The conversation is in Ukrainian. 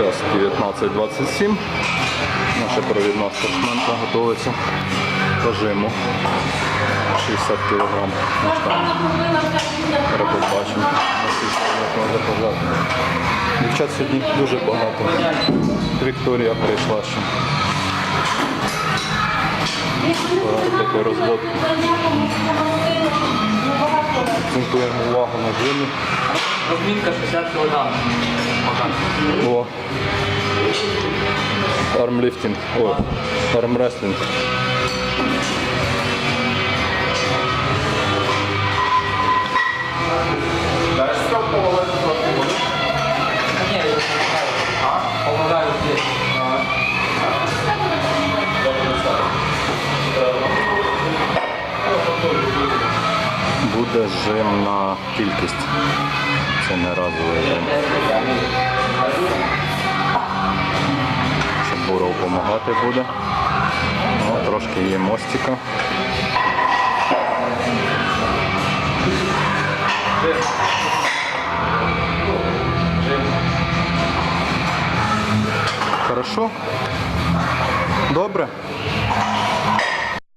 Час 19.27. Наша провідна спортсменка готується до жиму. 60 кг вона може пожати. Дівчат сьогодні дуже багато. Вікторія прийшла ще. Такої розводки. Акцентуємо увагу на жимі. Розмінка 60 кг. О. Армліфтинг. О, армреслінг. Ні, я не знаю. Помогаю здесь. Буде жим на кількість. Це не разовий жим. Щоб Буров допомагати буде. Ну, трошки є мостика. Хорошо? Добре?